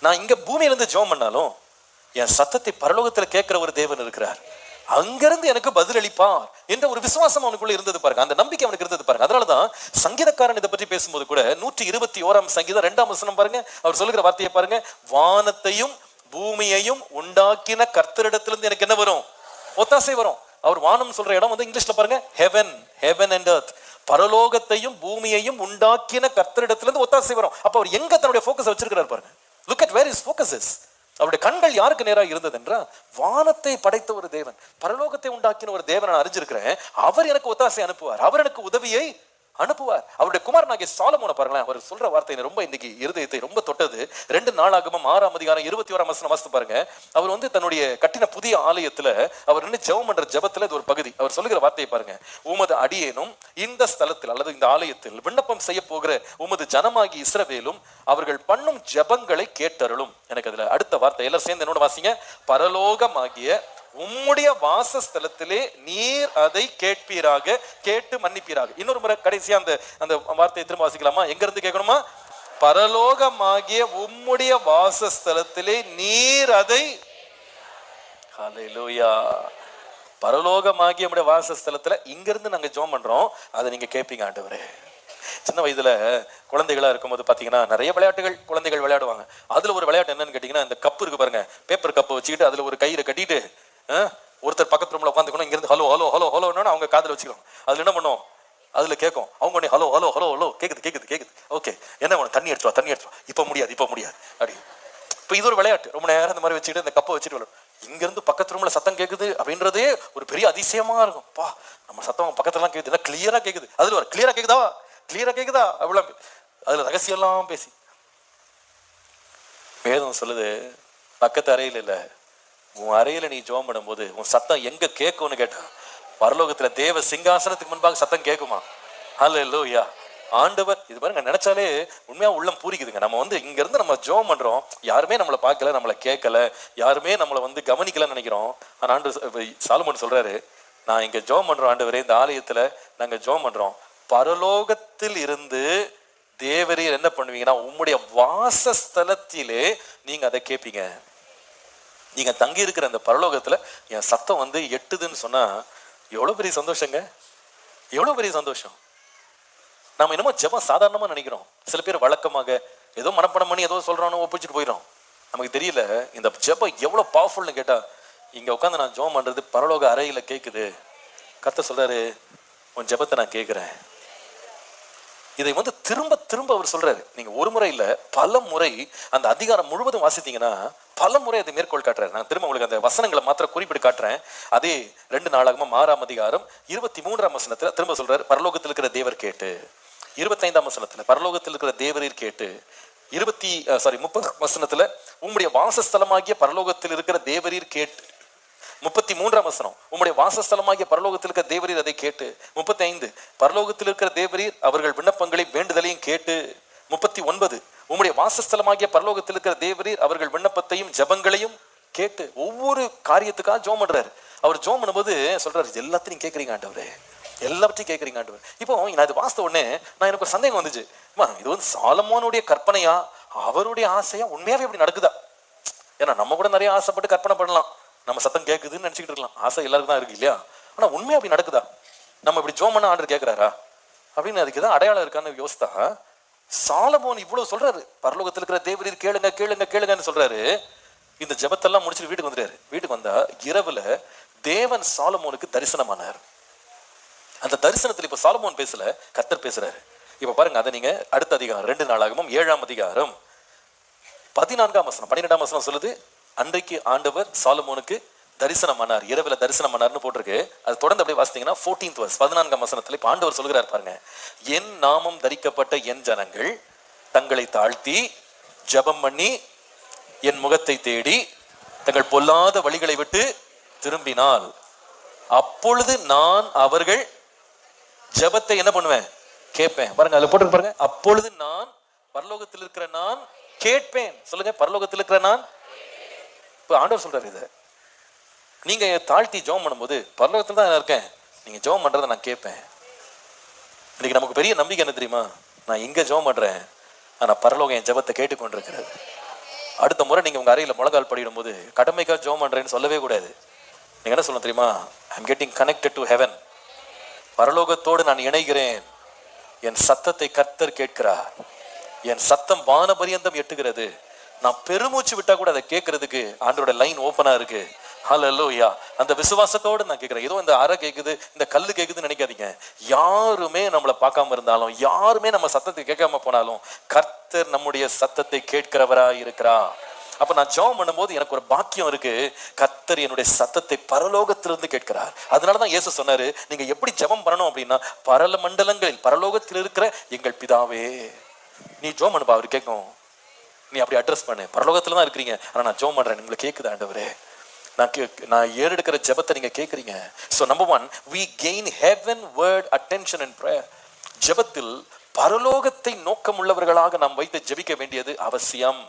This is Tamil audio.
நான் இங்க பூமியில இருந்து பண்ணாலும் என் சத்தத்தை பரலோகத்துல கேட்கிற ஒரு தேவன் இருக்கிறார். அங்கிருந்து எனக்கு பதில் அளிப்பார் என்ற ஒரு விசுவாசம் அவனுக்குள்ள இருந்தது பாருங்க. அந்த நம்பிக்கை அவனுக்கு இருந்தது பாருங்க. அதனாலதான் சங்கீதக்காரன் இதை பற்றி பேசும்போது கூட நூற்றி இருபத்தி ஓராம் சங்கீதம் ரெண்டாம் வசனம் பாருங்க. அவர் சொல்லுகிற வார்த்தையை பாருங்க. வானத்தையும் பூமியையும் உண்டாக்கின கர்த்தரிடத்திலிருந்து எனக்கு என்ன வரும்? ஒத்தாசை வரும். அவர் வானம் சொல்ற இடம் வந்து இங்கிலீஷ்ல பாருங்க. ஹெவன் ஹெவன் அண்ட் அர்த் பரலோகத்தையும் பூமியையும் உண்டாக்கின கர்த்தரிடத்திலிருந்து ஒத்தாசை வரும். அப்ப அவர் எங்க தன்னுடைய போக்கஸ் வச்சிருக்கிறார் பாருங்க? Look at where is focus அவருடைய கண்கள் யாருக்கு நேராக இருந்தது என்றால் வானத்தை படைத்த ஒரு தேவன். பரலோகத்தை உண்டாக்கின ஒரு தேவன் நான் அறிஞ்சிருக்கிறேன். அவர் எனக்கு ஒத்தாசை அனுப்புவார். அவர் எனக்கு உதவியை அனுப்புவார். அவருடைய குமாரனாகிய சாலமோனை பாருங்களேன் அவர் சொல்ற வார்த்தை ரொம்ப இன்னைக்கு இருதயத்தை ரொம்ப தொட்டது. ரெண்டு நாளாகவும் ஆறாம் அதிகாரம் இருபத்தி ஓராம் வசனம் வாசித்து பாருங்க. அவர் வந்து தன்னுடைய கட்டின புதிய ஆலயத்துல அவர் நின்று ஜெபம் பண்ற ஜபத்துல இது ஒரு பகுதி. அவர் சொல்லுகிற வார்த்தையை பாருங்க. உமது அடியேனும் இந்த ஸ்தலத்தில் அல்லது இந்த ஆலயத்தில் விண்ணப்பம் செய்ய போகிற உமது ஜனமாகி இஸ்ரவேலும் அவர்கள் பண்ணும் ஜெபங்களை கேட்டருளும். எனக்கு அதுல அடுத்த வார்த்தை. எல்லாம் சேர்ந்து என்னோட வாசிங்க. பரலோகமாகிய உம்முடைய வாசஸ்தலத்திலே நீர் அதை கேட்பீராக கேட்டு மன்னிப்பீராக. இன்னொரு முறை கடைசியா அந்த அந்த வார்த்தையை திரும்ப வாசிக்கலாமா? எங்க இருந்து கேட்கணுமா? பரலோகமாகிய உம்முடைய வாசஸ்தலத்திலே நீர் அதை ஹalleluya பரலோகமாகிய நம்முடைய வாசஸ்தலத்துல இங்க இருந்து நாங்க ஜெபம் பண்றோம். அதை நீங்க கேட்பீங்க ஆண்டவரே. சின்ன வயதுல குழந்தைகளா இருக்கும்போது பாத்தீங்கன்னா நிறைய விளையாட்டுகள் குழந்தைகள் விளையாடுவாங்க. அதுல ஒரு விளையாட்டு என்னன்னு கேட்டீங்கன்னா இந்த கப்பு இருக்கு பாருங்க பேப்பர் கப்பு வச்சுக்கிட்டு அதுல ஒரு கயிறை கட்டிட்டு அஹ், ஒருத்தர் பக்கத்து ரூம்ல உட்காந்துக்கணும் இங்க இருந்து ஹலோ ஹலோ ஹலோ ஹலோன்னு அவங்க காதுல வச்சுக்கணும் அதுல என்ன பண்ணுவோம் அதுல கேட்கும் அவங்க உடனே ஹலோ ஹலோ கேட்குது கேட்குது கேட்குது ஓகே என்ன வேணும் தண்ணி எடுத்துவா தண்ணி எடுத்துவா இப்போ முடியாது இப்போ முடியாது. அப்படி. இப்போ இது ஒரு விளையாட்டு. ரொம்ப நேரம் இந்த மாதிரி வச்சுக்கிட்டு இந்த கப்பை வச்சுட்டு விளையாடும் இங்கேருந்து பக்கத்து ரூமில் சத்தம் கேட்குது அப்படின்றதே ஒரு பெரிய அதிசயமாக இருக்கும். பா நம்ம சத்தம் பக்கத்துலாம் கேக்குது. கிளியராக கேட்குது அதில் ஒரு கிளியராக கேட்குதா கிளியராக கேட்குதா அப்படிலாம் அதில் ரகசியம்லாம் பேசி. வேதம் சொல்லுது பக்கத்து அறையில் இல்லை. உன் அறையில் நீ ஜோம் பண்ணும்போது உன் சத்தம் எங்கே கேட்கும்னு கேட்டான் பரலோகத்தில் தேவ சிங்காசனத்துக்கு முன்பாக சத்தம் கேட்குமா ஹலோ ஹalleluya ஆண்டவர் இது பாருங்க நினைச்சாலே உண்மையா உள்ளம் பூரிக்குதுங்க. நம்ம வந்து இங்க இருந்து நம்ம ஜோம் பண்றோம் யாருமே நம்மளை பார்க்கல நம்மளை கேட்கல யாருமே நம்மளை வந்து கவனிக்கலன்னு நினைக்கிறோம். ஆனா ஆண்டு சாலமன் சொல்றாரு நான் இங்க ஜெபம் பண்றோம் ஆண்டவரே இந்த ஆலயத்துல நாங்க ஜெபம் பண்றோம். பரலோகத்தில் இருந்து தேவரீர் என்ன பண்ணுவீங்கன்னா உம்முடைய வாசஸ்தலத்திலே நீங்க அதை கேட்பீங்க நீங்க தங்கி இருக்கிற அந்த பரலோகத்துல என் சத்தம் வந்து எட்டுதுன்னு சொன்னா எவ்வளவு பெரிய சந்தோஷங்க? எவ்வளவு பெரிய சந்தோஷம்? நாம் என்னமோ ஜெபம் சாதாரணமாக நினைக்கிறோம். சில பேர் வழக்கமாக ஏதோ மனப்படம் பண்ணி ஏதோ சொல்றானோ ஒப்பிச்சுட்டு போயிடும் நமக்கு தெரியல இந்த ஜெபம் எவ்வளவு பவர்ஃபுல்னு கேட்டால் இங்கே உட்காந்து நான் ஜபம் பண்ணுறது பரலோக அறையில் கேட்குது கத்த சொல்றாரு உன் ஜெபத்தை நான் கேட்குறேன் இதை வந்து திரும்ப திரும்ப அவர் சொல்றாரு. நீங்க ஒரு முறை இல்லை பல முறை அந்த அதிகாரம் முழுவதும் வாசித்தீங்கன்னா பல முறை அதை மேற்கோள் காட்டுறாரு. நான் திரும்ப உங்களுக்கு அந்த வசனங்களை மாத்திர குறிப்பிட்டு காட்டுறேன். அதே ரெண்டு நாளாகமா மாறாம் அதிகாரம் இருபத்தி மூன்றாம் வசனத்தில் திரும்ப சொல்றாரு பரலோகத்தில் இருக்கிற தேவர் கேட்டு. இருபத்தைந்தாம் வசனத்துல பரலோகத்தில் இருக்கிற தேவரீர் கேட்டு இருபத்தி சாரி முப்பது வசனத்துல உம்முடைய வாசஸ்தலமாகிய பரலோகத்தில் இருக்கிற தேவரீர் கேட்டு முப்பத்தி மூன்றாம் வசனம் உம்முடைய வாசஸ்தலமாகிய பரலோகத்தில் இருக்கிற தேவரீர் அதை கேட்டு முப்பத்தி ஐந்து பரலோகத்தில் இருக்கிற தேவரீர் அவர்கள் விண்ணப்பங்களை வேண்டுதலையும் கேட்டு முப்பத்தி ஒன்பது உம்முடைய வாசஸ்தலமாகிய பரலோகத்தில் இருக்கிற தேவரீர் அவர்கள் விண்ணப்பத்தையும் ஜெபங்களையும் கேட்டு ஒவ்வொரு காரியத்துக்காக ஜோம் பண்றாரு. அவர் ஜோம் பண்ணும்போது சொல்றாரு எல்லாத்தையும் கேட்குறீங்க ஆண்டவரே. எல்லாவற்றையும் கேட்குறீங்க ஆண்டவர். இப்போ நான் இது வாசித்த உடனே நான் எனக்கு ஒரு சந்தேகம் வந்துச்சு. அம்மா, இது வந்து சாலமோனுடைய கற்பனையா? அவருடைய ஆசையா? உண்மையாவே இப்படி நடக்குதா? ஏன்னா நம்ம கூட நிறைய ஆசைப்பட்டு கற்பனை பண்ணலாம். நம்ம சத்தம் கேட்குதுன்னு நினச்சிக்கிட்டு இருக்கலாம். ஆசை எல்லாருக்கும் தான் இருக்கு இல்லையா? ஆனால் உண்மையா அப்படி நடக்குதா? நம்ம இப்படி ஜோம் பண்ண ஆண்டர் கேட்குறாரா? அப்படின்னு அதுக்கு தான் அடையாளம் இருக்கான்னு யோசித்தா சாலமோன் இவ்வளவு சொல்றாரு. பரலோகத்தில் இருக்கிற தேவரீர் கேளுங்க கேளுங்க கேளுங்கன்னு சொல்றாரு. இந்த ஜெபத்தெல்லாம் முடிச்சுட்டு வீட்டுக்கு வந்துட்டாரு. வீட்டுக்கு வந்தா இரவுல தேவன் சாலமோனுக்கு தரிசனமானார். அந்த தரிசனத்தில் இப்போ சாலமோன் பேசல கத்தர் பேசுறாரு. இப்போ பாருங்க அதை நீங்க அடுத்த அதிகாரம் ரெண்டு நாளாகவும் ஏழாம் அதிகாரம். பதினான்காம் வசனம் பன்னிரெண்டாம் வசனம் சொல்லுது அன்றைக்கு ஆண்டவர் சாலமோனுக்கு தரிசனமானார் இரவுல தரிசனமானார்னு போட்டிருக்கு. அது தொடர்ந்து அப்படியே வாசித்தீங்கன்னா ஃபோர்டீன்த் வர்ஸ் பதினான்காம் வசனத்துல ஆண்டவர் சொல்கிறார் பாருங்க என் நாமம் தரிக்கப்பட்ட என் ஜனங்கள் தங்களை தாழ்த்தி ஜெபம் பண்ணி என் முகத்தை தேடி தங்கள் பொல்லாத வழிகளை விட்டு திரும்பினால் அப்பொழுது நான் அவர்கள் ஜெபத்தை என்ன பண்ணுவேன்? கேட்பேன். பாருங்க அதுல போட்டு பாருங்க. அப்பொழுது நான் பரலோகத்தில் இருக்கிற நான் கேட்பேன். சொல்லுங்க பரலோகத்தில் இருக்கிற நான் இப்ப ஆண்டவர் சொல்றாரு இதை. நீங்க தாழ்த்தி ஜெபம் பண்ணும்போது பரலோகத்தில் தான் நான் இருக்கேன். நீங்க ஜெபம் பண்றதை நான் கேட்பேன். இன்னைக்கு நமக்கு பெரிய நம்பிக்கை என்ன தெரியுமா? நான் இங்க ஜெபம் பண்றேன். ஆனா பரலோகம் என் ஜெபத்தை கேட்டுக்கொண்டிருக்கிறது. அடுத்த முறை நீங்க உங்க அறையில முழங்கால் படியிடும் போது கடமைக்காக ஜோம் பண்றேன்னு சொல்லவே கூடாது. நீங்க என்ன சொல்லணும் தெரியுமா? I'm getting connected to heaven பரலோகத்தோடு நான் இணைகிறேன். என் சத்தத்தை கர்த்தர் கேட்கிறார். என் சத்தம் வானபரியந்தம் எட்டுகிறது. நான் பெருமூச்சு விட்டா கூட அதை கேட்கறதுக்கு ஆண்டோட லைன் ஓப்பனா இருக்கு. ஹலோயா அந்த விசுவாசத்தோடு நான் கேட்கிறேன். ஏதோ இந்த அறை கேக்குது இந்த கல் கேக்குதுன்னு நினைக்காதீங்க. யாருமே நம்மளை பார்க்காம இருந்தாலும் யாருமே நம்ம சத்தத்தை கேட்காம போனாலும் கர்த்தர் நம்முடைய சத்தத்தை கேட்கிறவரா இருக்கிறா அப்ப நான் ஜெபம் பண்ணும்போது எனக்கு ஒரு பாக்கியம் இருக்கு. கத்தர் என்னுடைய சத்தத்தை பரலோகத்திலிருந்து கேட்கிறார். அதனாலதான் இயேசு சொன்னாரு நீங்க எப்படி ஜெபம் பண்ணணும் அப்படின்னா பரல மண்டலங்களில் பரலோகத்தில் இருக்கிற எங்கள் பிதாவே நீ ஜெபம் பண்ணுப்பா அவர் கேட்கும். நீ அப்படி அட்ரஸ் பண்ணு. பரலோகத்துல தான் இருக்கிறீங்க. ஆனா நான் ஜோம் பண்றேன் உங்களுக்கு கேக்குது ஆண்டவரே. நான் கே- நான் ஏறெடுக்கிற ஜெபத்தை நீங்க கேக்குறீங்க. So number one we gain heaven word attention and prayer ஜெபத்தில் பரலோகத்தை நோக்கமுள்ளவர்களாக நாம் வைத்து ஜெபிக்க வேண்டியது அவசியம்.